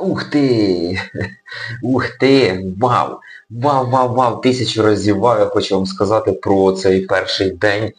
Ух ти! Ух ти! Вау! Вау, вау, вау! Тисячу разів вау, я хочу вам сказати про цей перший день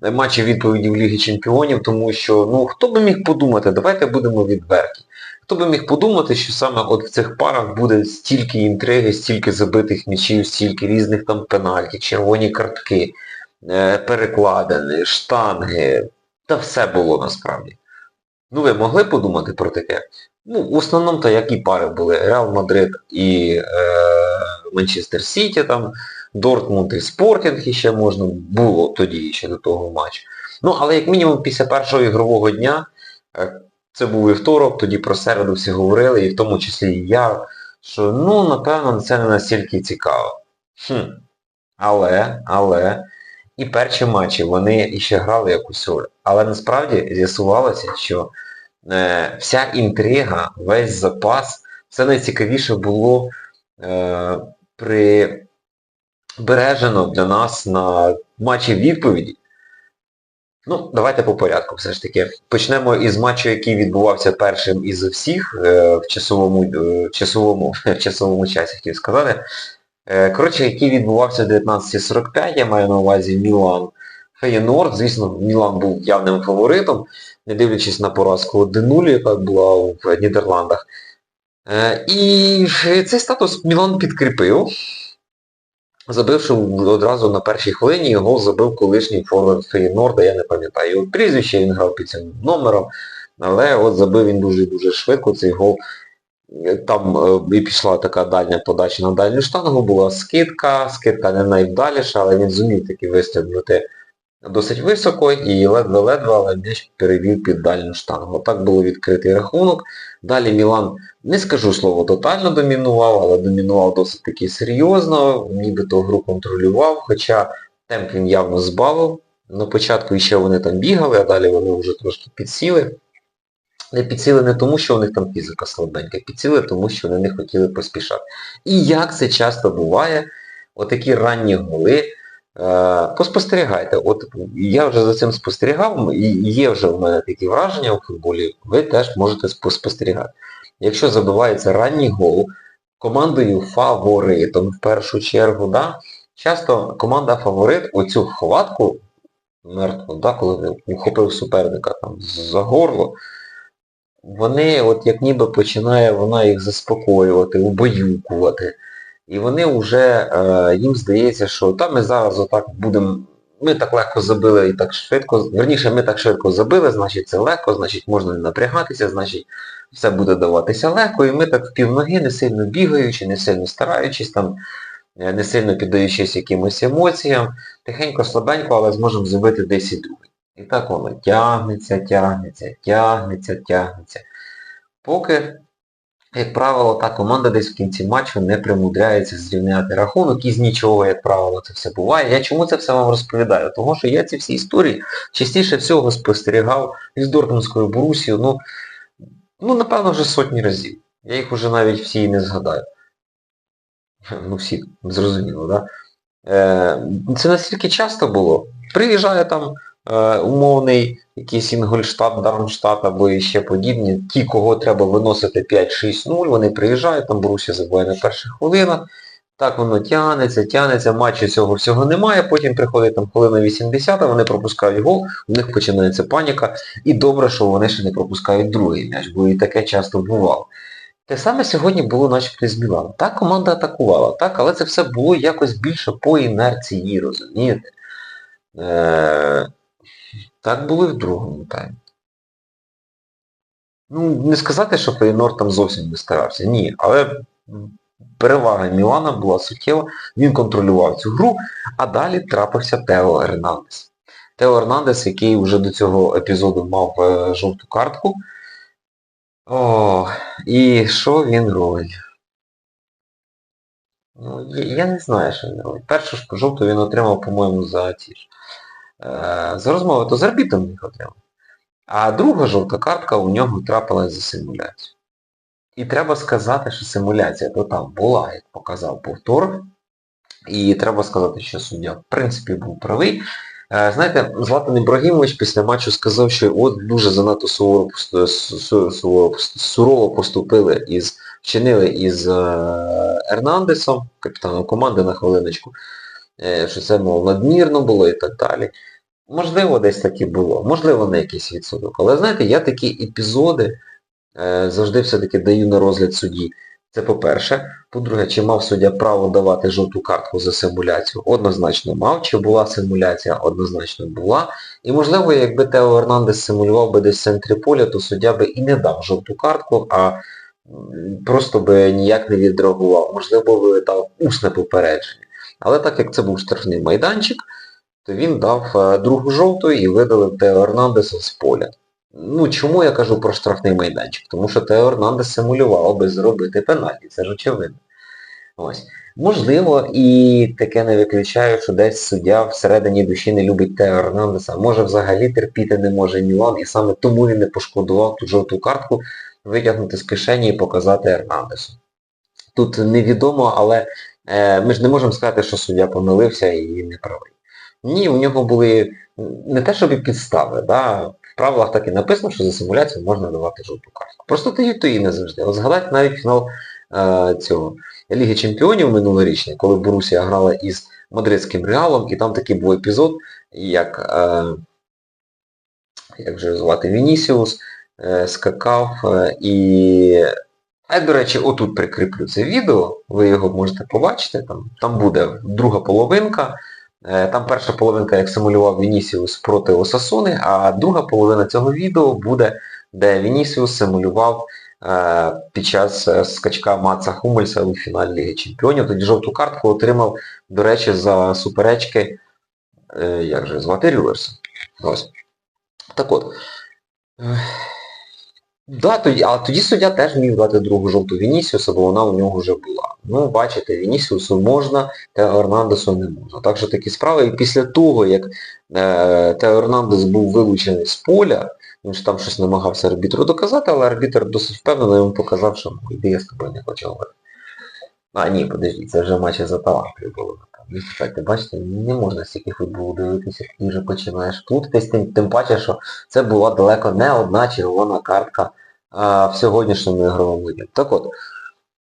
матчів відповіді в Лігі Чемпіонів, тому що, ну, хто би міг подумати, давайте будемо відверті. Хто би міг подумати, що саме от в цих парах буде стільки інтриги, стільки забитих м'ячів, стільки різних там пенальті, червоні картки, е, перекладини, штанги, та все було насправді. Ну ви могли подумати про таке? Ну, в основному то які пари були? Реал Мадрид і е, Манчестер Сіті, там, Дортмунд і Спортінг іще можна було тоді ще до того матчу. Ну, але як мінімум після першого ігрового дня, е, це був вівторок, тоді про середу всі говорили, і в тому числі і я, що ну, напевно, це не настільки цікаво. Хм. Але, але, і перші матчі вони іще грали якусь роль. Але насправді з'ясувалося, що е, вся інтрига, весь запас, все найцікавіше було е, прибережено для нас на матчі відповіді. Ну, давайте по порядку все ж таки. Почнемо із матчу, який відбувався першим із всіх е, в часовому е, в часовому, в часовому часі, хотів сказати. Е, Коротше, який відбувався в 19.45, я маю на увазі Мілан Феєнорд. Звісно, Мілан був явним фаворитом, не дивлячись на поразку 1-0, яка була в Нідерландах. Е, І цей статус Мілан підкріпив, забивши одразу на першій хвилині, гол забив колишній форвард Феєнорда, я не пам'ятаю його прізвище, він грав під цим номером, але от забив він дуже-дуже швидко цей гол. Там е, і пішла така дальня подача на дальню штангу, була скидка, скидка не найвдаліша, але він зумів таки вистрибнути досить високо і ледве-ледве, але м'яч перевів під дальню штангу. Так було відкритий рахунок. Далі Мілан, не скажу слово, тотально домінував, але домінував досить таки серйозно, нібито гру контролював, хоча темп він явно збавив. На початку ще вони там бігали, а далі вони вже трошки підсіли. Не підсіли не тому, що у них там фізика слабенька, підсіли тому, що вони не хотіли поспішати. І як це часто буває, отакі ранні голи, поспостерігайте. От я вже за цим спостерігав, і є вже в мене такі враження у футболі, ви теж можете спостерігати. Якщо забивається ранній гол командою фаворитом в першу чергу, да, часто команда фаворит оцю хватку мертву, да, коли ухопив суперника там за горло, вони от як ніби починає вона їх заспокоювати, убаюкувати. І вони вже, е, їм здається, що там ми зараз отак будемо, ми так легко забили і так швидко, верніше ми так швидко забили, значить це легко, значить можна не напрягатися, значить все буде даватися легко, і ми так в півноги, не сильно бігаючи, не сильно стараючись, там, е, не сильно піддаючись якимось емоціям, тихенько, слабенько, але зможемо забити 10 другий. І так воно тягнеться, тягнеться, тягнеться, тягнеться. Поки, як правило, та команда десь в кінці матчу не примудряється зрівняти рахунок і з нічого, як правило, це все буває. Я чому це все вам розповідаю? Тому що я ці всі історії частіше всього спостерігав із Дортмундською Борусією, ну, ну, напевно, вже сотні разів. Я їх вже навіть всі і не згадаю. Ну всі, зрозуміло, так? Да? Е, Це настільки часто було. Приїжджає там е, умовний якийсь Інгольштадт, Дармштадт або ще подібні, ті, кого треба виносити 5-6-0, вони приїжджають, там Борусsia забуває на перших хвилинах, так воно тягнеться, тягнеться, матчі цього всього немає, потім приходить там хвилина 80, вони пропускають гол, у них починається паніка, і добре, що вони ще не пропускають другий м'яч, бо і таке часто бувало. Те саме сьогодні було начебто з Міланом. Так, команда атакувала, так, але це все було якось більше по інерції, розумієте? Е, Так було і в другому таймі. Ну, не сказати, що Фейнор там зовсім не старався. Ні, але перевага Мілана була суттєва, він контролював цю гру, а далі трапився Тео Ернандес. Тео Ернандес, який вже до цього епізоду мав е, жовту картку. О, і що він робить? Ну, я не знаю, що він робить. Першу жовту він отримав, по-моєму, за ті ж. Е, за розмови, то з арбітром їх отримав. А друга жовта картка у нього трапилась за симуляцію. І треба сказати, що симуляція то там була, як показав повтор. І треба сказати, що суддя в принципі був правий. Е, Знаєте, Златан Ібрагімович після матчу сказав, що от дуже занадто суворо, суворо сурово поступили із, вчинили із е, Ернандесом, капітаном команди на хвилиночку, що це, мов, надмірно було і так далі. Можливо, десь так і було, можливо, на якийсь відсоток. Але знаєте, я такі епізоди е, завжди все-таки даю на розгляд судді. Це по-перше. По-друге, чи мав суддя право давати жовту картку за симуляцію? Однозначно мав. Чи була симуляція? Однозначно була. І можливо, якби Тео Ернандес симулював би десь в центрі поля, то суддя би і не дав жовту картку, а просто би ніяк не відреагував. Можливо, би дав усне попередження. Але так як це був штрафний майданчик, то він дав е, другу жовту і видалив Тео Ернандеса з поля. Ну, чому я кажу про штрафний майданчик? Тому що Тео Ернандес симулював, аби зробити пенальті, це ж очевидно. Ось. Можливо, і таке не виключаю, що десь суддя всередині душі не любить Тео Ернандеса, може взагалі терпіти не може Мілан, і саме тому він не пошкодував ту жовту картку витягнути з кишені і показати Ернандесу. Тут невідомо, але ми ж не можемо сказати, що суддя помилився і не правий. Ні, у нього були не те, щоб і підстави, да? в правилах так і написано, що за симуляцію можна давати жовту картку. Просто тоді то і не завжди. От згадайте навіть фінал е, цього Ліги Чемпіонів минулорічний, коли Борусія грала із мадридським Реалом, і там такий був епізод, як, е, як же звати, Вінісіус е, скакав е, і... А я, до речі, отут прикріплю це відео, ви його можете побачити, там, там буде друга половинка, Е, Там перша половинка, як симулював Вінісіус проти Осасуни, а друга половина цього відео буде, де Вінісіус симулював е, під час е, скачка Маца Хумельса у фіналі Ліги Чемпіонів. Тоді жовту картку отримав, до речі, за суперечки, е, як же звати Рюверса. Ось. Так от. Да, тоді, а тоді суддя теж міг дати другу жовту Вінісіуса, бо вона у нього вже була. Ну, бачите, Вінісіусу можна, Тео Ернандесу не можна. Так що такі справи. І після того, як е, Тео Ернандес був вилучений з поля, він ж там щось намагався арбітру доказати, але арбітр досить впевнено йому показав, що ну, іди я з тобою не хочу говорити. А, ні, подожди, це вже матчі за талантою було. Чекайте, бачите, не можна стільки футболу дивитися, і вже починаєш плутатись, тим, тим паче, що це була далеко не одна червона картка а, в сьогоднішньому ігровому виді. Так от,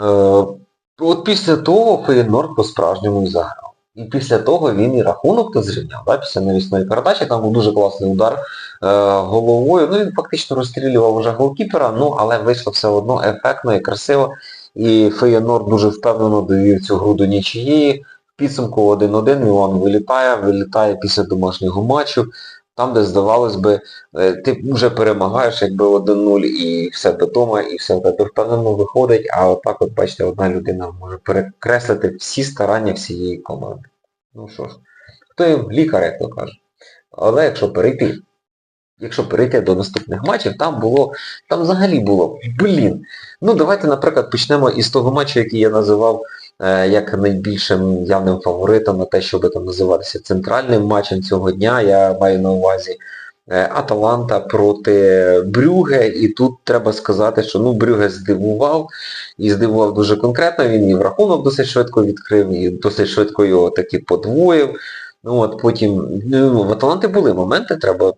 е, от після того Фейнорд по-справжньому заграв. І після того він і рахунок тут зрівняв, да, після навісної передачі, там був дуже класний удар е, головою. Ну він фактично розстрілював вже голкіпера, ну але вийшло все одно ефектно і красиво. І Фейнорд дуже впевнено довів цю гру до нічиєї. Підсумку 1-1 Мілан вилітає, вилітає після домашнього матчу. Там, де здавалось би, е, ти вже перемагаєш якби 1-0 і все вдома, і все тебе впевнено виходить, а отак от, бачите, одна людина може перекреслити всі старання всієї команди. Ну що ж, хто їм лікар, як то каже. Але якщо перейти, якщо перейти до наступних матчів, там було, там взагалі було, блін. Ну давайте, наприклад, почнемо із того матчу, який я називав як найбільшим явним фаворитом на те, щоб там називатися центральним матчем цього дня. Я маю на увазі е, Аталанта проти Брюге. І тут треба сказати, що ну Брюге здивував, і здивував дуже конкретно, він і в рахунок досить швидко відкрив, і досить швидко його таки подвоїв. Ну от потім, ну, в Аталанти були моменти, треба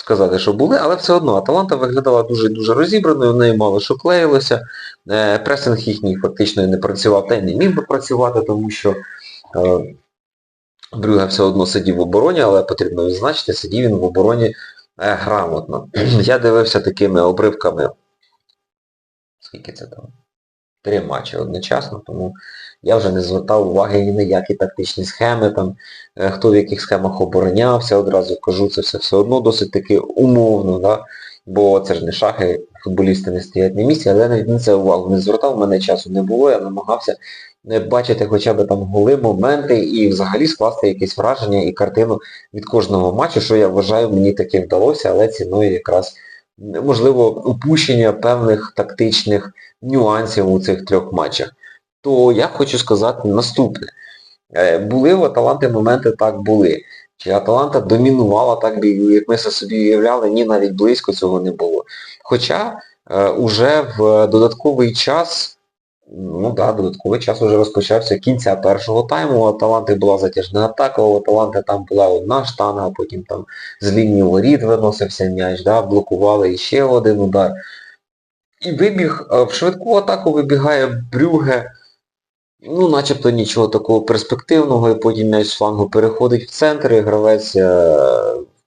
сказати, що були, але все одно Аталанта виглядала дуже-дуже розібраною, в неї мало що клеїлося. Е, Пресинг їхній фактично не працював, та й не міг би працювати, тому що е, Брюге все одно сидів в обороні, але потрібно відзначити, сидів він в обороні е, грамотно. Я дивився такими обривками. Скільки це там? Три матчі одночасно, тому я вже не звертав уваги ні на які тактичні схеми, там, е, хто в яких схемах оборонявся, одразу кажу, це все все одно досить таки умовно, да? бо це ж не шахи, футболісти не стоять на місці, але я навіть на це увагу не звертав, в мене часу не було, я намагався е, бачити хоча б там голи, моменти і взагалі скласти якесь враження і картину від кожного матчу, що я вважаю, мені таки вдалося, але ціною якраз можливо упущення певних тактичних нюансів у цих трьох матчах. То я хочу сказати наступне. Е, Були у Аталанти моменти, так були. Чи Аталанта домінувала так, як ми собі уявляли, ні, навіть близько цього не було. Хоча е, уже в додатковий час Ну да, додатковий час вже розпочався кінця першого тайму, у Аталанти була затяжна атака, у Аталанти там була одна штанга, потім там з лінії воріт виносився м'яч, да, блокували іще один удар. І вибіг, е, в швидку атаку вибігає Брюге, ну начебто нічого такого перспективного, і потім м'яч з флангу переходить в центр, і гравець е,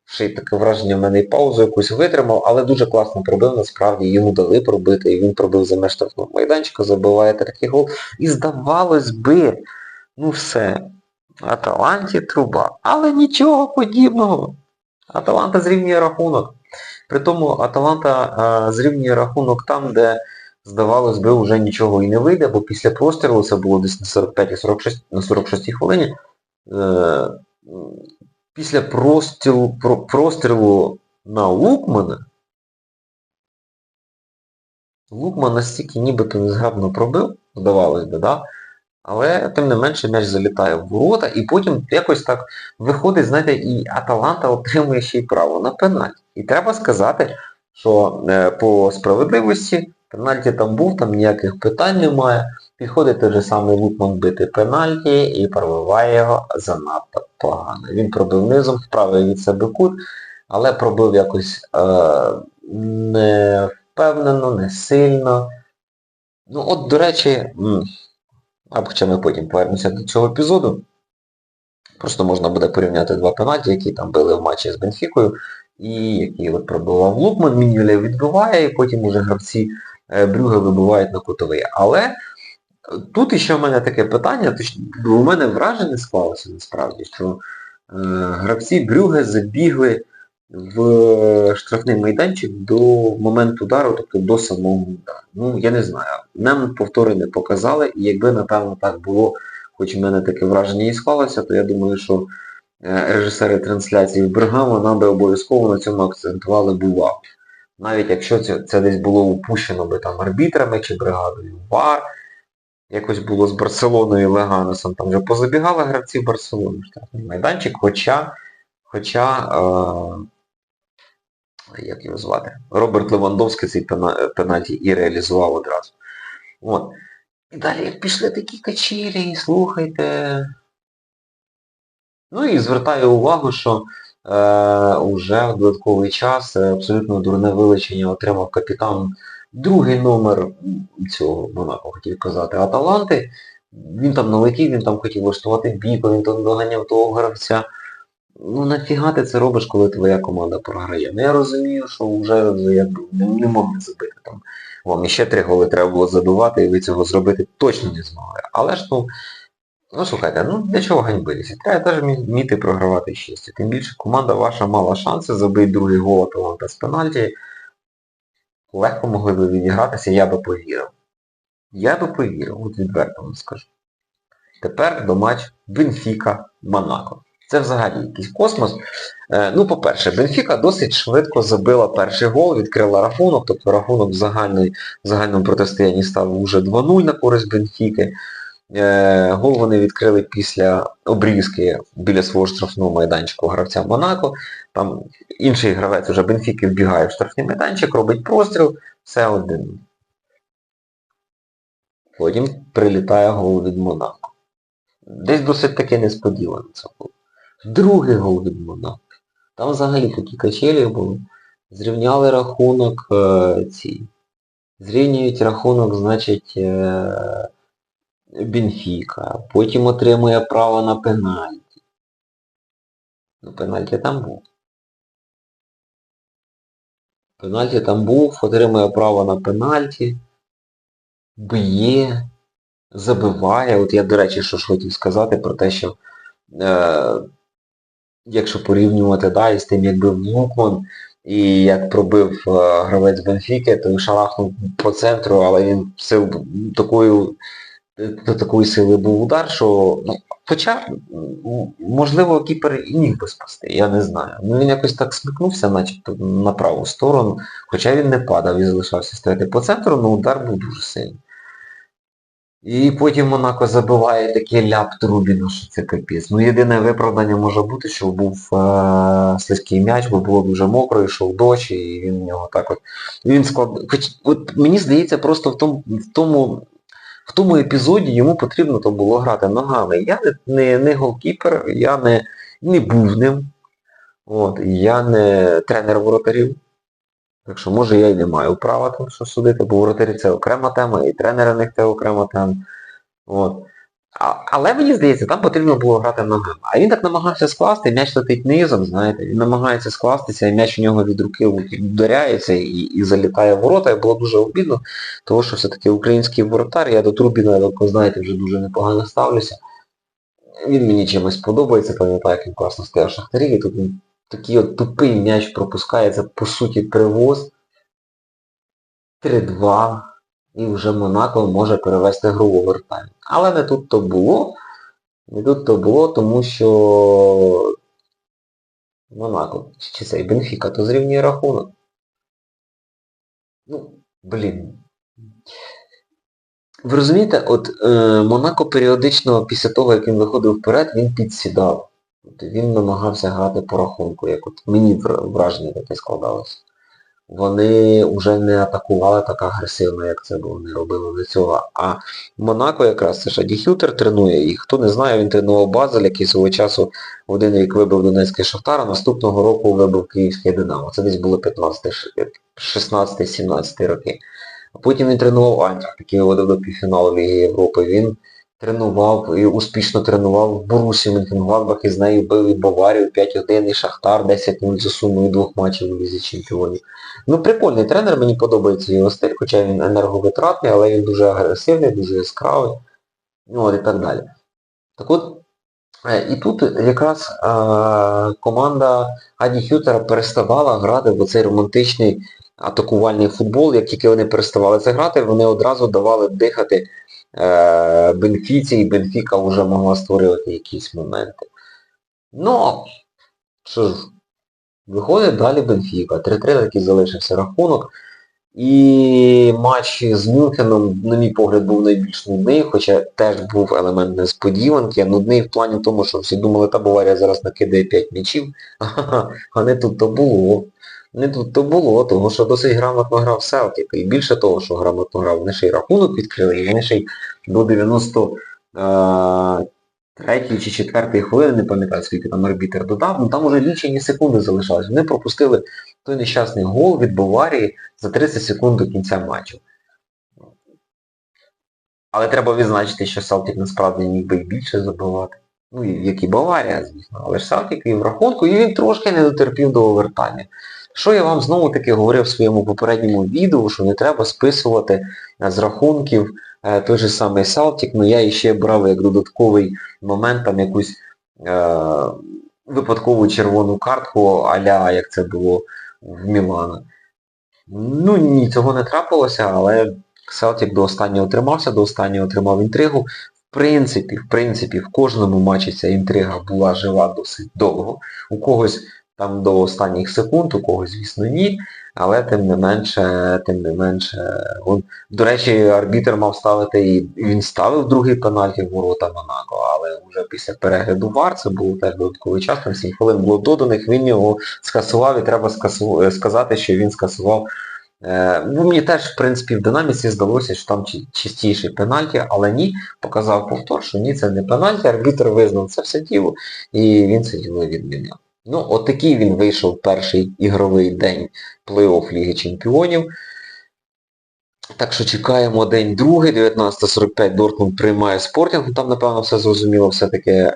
ще й таке враження в мене і паузу якусь витримав, але дуже класно пробив, насправді йому дали пробити, і він пробив за меж штрафного майданчика, забиває третій гол. І здавалось би, ну все, Аталанті труба. Але нічого подібного. Аталанта зрівнює рахунок. При тому Аталанта а, зрівнює рахунок там, де, здавалось би, вже нічого і не вийде, бо після прострілу, це було десь на 45 46, на 46 хвилині, е, після прострілу, про, прострілу на Лукмана, Лукман настільки нібито незграбно пробив, здавалось би, да? але тим не менше м'яч залітає в ворота і потім якось так виходить, знаєте, і Аталанта отримує ще й право на пенальті. І треба сказати, що е, по справедливості пенальті там був, там ніяких питань немає. Підходить той же самий Лукман бити пенальті і пробиває його занадто погано. Він пробив низом, вправив від себе кут, але пробив якось е, не впевнено, не сильно. Ну от, до речі, а хоча ми потім повернемося до цього епізоду. Просто можна буде порівняти два пенальті, які там били в матчі з Бенфікою, і які от пробивав Лукман, Мінюля відбиває, і потім уже гравці е, Брюге вибивають на кутовий. Але е, тут іще в мене таке питання, бо у мене враження склалося насправді, що е, гравці Брюге забігли в штрафний майданчик до моменту удару, тобто до самого удару. Ну, я не знаю. Нам повтори не показали, і якби, напевно, так було, хоч в мене таке враження і склалося, то я думаю, що режисери трансляції в Бергамо нам би обов'язково на цьому акцентували б увагу. Навіть якщо це, це десь було упущено би там арбітрами чи бригадою ВАР, якось було з Барселоною Леганесом, там вже позабігали гравці Барселони в штрафний майданчик, хоча, хоча е, як його звати, Роберт Левандовський цей пена- пенальті і реалізував одразу. От. І далі пішли такі качелі, слухайте. Ну і звертаю увагу, що уже в додатковий час е, абсолютно дурне вилучення отримав капітан другий номер цього Монако, хотів казати, Аталанти. Він там налетів, він там хотів влаштувати бійку, він там доганяв того гравця. Ну нафіга ти це робиш, коли твоя команда програє? Ну я розумію, що вже якби не, не могли забити там. Вам іще три голи треба було забивати, і ви цього зробити точно не змогли. Але ж ну, ну слухайте, ну для чого ганьбитися? Треба теж вміти програвати щастя. Тим більше команда ваша мала шанси забити другий гол Аталанта з пенальті. Легко могли би відігратися, я би повірив. Я би повірив, от відверто вам скажу. Тепер до матч Бенфіка Монако. Це взагалі якийсь космос. Е, ну, по-перше, Бенфіка досить швидко забила перший гол, відкрила рахунок, тобто рахунок в загальному протистоянні став уже 2-0 на користь Бенфіки. Е, гол вони відкрили після обрізки біля свого штрафного майданчика гравця Монако. Там інший гравець уже Бенфіки вбігає в штрафний майданчик, робить простріл, все один. Потім прилітає гол від Монако. Десь досить таки несподівано це було. Другий гол від Монако. Там взагалі такі качелі були. Зрівняли рахунок е, ці. Зрівнюють рахунок, значить, е, Бенфіка. Потім отримує право на пенальті. Ну, пенальті там був. Пенальті там був, отримує право на пенальті. Б'є, забиває. От я, до речі, що ж хотів сказати про те, що е, якщо порівнювати да, із тим, як бив Лукман і як пробив е, гравець Бенфіки, то він шарахнув по центру, але він сил такою до такої сили був удар, що ну, хоча, м, можливо, кіпер і міг би спасти, я не знаю. Ну він якось так смикнувся, начебто на праву сторону, хоча він не падав і залишався стояти по центру, але удар був дуже сильний. І потім Монако забиває такий ляп Трубіну, що це капець. Ну єдине виправдання може бути, що був е- слизький м'яч, бо було дуже мокро, йшов дощ, і він в нього так от. Він склад. Хоч от мені здається, просто в тому, в тому В тому епізоді йому потрібно там було грати ногами. Я не, не, не голкіпер, я не, не був ним. От, я не тренер воротарів. Так що може я й не маю права там що судити, бо воротарі це окрема тема, і тренери них це окрема тема. От. А, але мені здається, там потрібно було грати ногами. А він так намагався скласти, м'яч летить низом, знаєте, він намагається скластися, і м'яч у нього від руки ударяється і, і залітає в ворота. І було дуже обідно, тому що все-таки український воротар, я до Трубіна, як ви знаєте, вже дуже непогано ставлюся. Він мені чимось подобається, пам'ятаю, як він класно стояв шахтарі, і тут він такий от тупий м'яч пропускається, по суті, привоз. 3-2. І вже Монако може перевести гру в овертайм. Але не тут то було. Не тут то було, тому що Монако, чи цей Бенфіка, то зрівнює рахунок. Ну, блін. Ви розумієте, от е, Монако періодично після того, як він виходив вперед, він підсідав. От, він намагався грати по рахунку, як от мені враження таке складалося. Вони вже не атакували так агресивно, як це вони робили до цього. А Монако якраз це ж Хютер тренує їх. Хто не знає, він тренував Базель, який свого часу в один рік вибив Донецький Шахтар, а наступного року вибив Київське Динамо. Це десь було 16-17 роки. А потім він тренував Айнтрахт, який виводив до півфіналу Ліги Європи. Він тренував і успішно тренував в Борусі Мюнхенгладбах і з нею бив і Баварію 5-1, і Шахтар 10-0 за сумою двох матчів у Лізі Чемпіонів. Ну, прикольний тренер, мені подобається його стиль, хоча він енерговитратний, але він дуже агресивний, дуже яскравий. Ну от і так далі. Так от, е, і тут якраз е, команда Аді Хютера переставала грати в оцей романтичний атакувальний футбол. Як тільки вони переставали це грати, вони одразу давали дихати Бенфіці, і Бенфіка вже могла створювати якісь моменти. Ну, що ж, виходить далі Бенфіка. 3-3 такий залишився рахунок. І матч з Мюнхеном, на мій погляд, був найбільш нудний, хоча теж був елемент несподіванки. Нудний в плані тому, що всі думали, та Баварія зараз накидає 5 м'ячів. А не тут то було. Не тут то було, тому що досить грамотно грав Селтік. І більше того, що грамотно грав, вони ще й рахунок відкрили, і вони ще й до 93 чи 4 хвилини, не пам'ятаю, скільки там арбітер додав, ну там уже лічені секунди залишались. Вони пропустили той нещасний гол від Баварії за 30 секунд до кінця матчу. Але треба відзначити, що Селтік насправді міг би і більше забивати. Ну, як і Баварія, звісно. Але ж Селтік і в рахунку, і він трошки не дотерпів до овертаймів. Що я вам знову таки говорив в своєму попередньому відео, що не треба списувати е, з рахунків е, той же самий Селтік, ну я іще брав як додатковий момент там якусь е, випадкову червону картку, аля як це було в Мілана. Ну ні, цього не трапилося, але Селтік до останнього тримався, до останнього тримав інтригу. В принципі, в принципі, в кожному матчі ця інтрига була жива досить довго. У когось там до останніх секунд, у когось, звісно, ні. Але тим не менше, тим не менше, он, до речі, арбітр мав ставити і він ставив другий пенальті в ворота Монако, але вже після перегляду ВАР, це був теж додатковий час, там 7 хвилин було доданих, він його скасував і треба скасу- е, сказати, що він скасував Е, Ну, мені теж, в принципі, в динаміці здалося, що там чистіший пенальті, але ні, показав повтор, що ні, це не пенальті, арбітр визнав це все діло, і він це діло відміняв. Ну, от такий він вийшов перший ігровий день плей-офф Ліги Чемпіонів. Так що чекаємо день другий, 19.45 Дортмунд приймає Спортінг, там, напевно, все зрозуміло, все-таки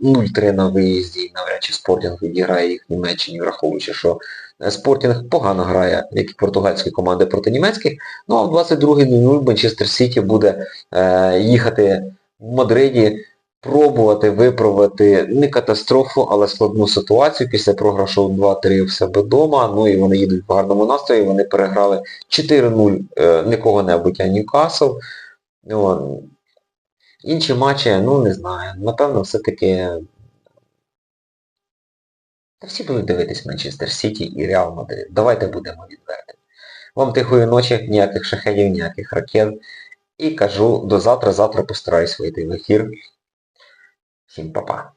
0-3 на виїзді, навряд чи Спортінг відіграє їх в Німеччині, враховуючи, що е, Спортінг погано грає, як і португальські команди проти німецьких. Ну а в 22.00 Манчестер Сіті буде е, їхати в Мадриді, пробувати виправити не катастрофу, але складну ситуацію після програшу 2-3 в себе вдома. Ну і вони їдуть в гарному настрої, вони переграли 4-0 е, не кого-небудь, а Ньюкасл. Ну, інші матчі, ну не знаю, напевно, все-таки та всі будуть дивитись Манчестер Сіті і Реал Мадрид. Давайте будемо відверти. Вам тихої ночі, ніяких шахедів, ніяких ракет. І кажу до завтра, завтра постараюсь вийти в ефір. sin papá.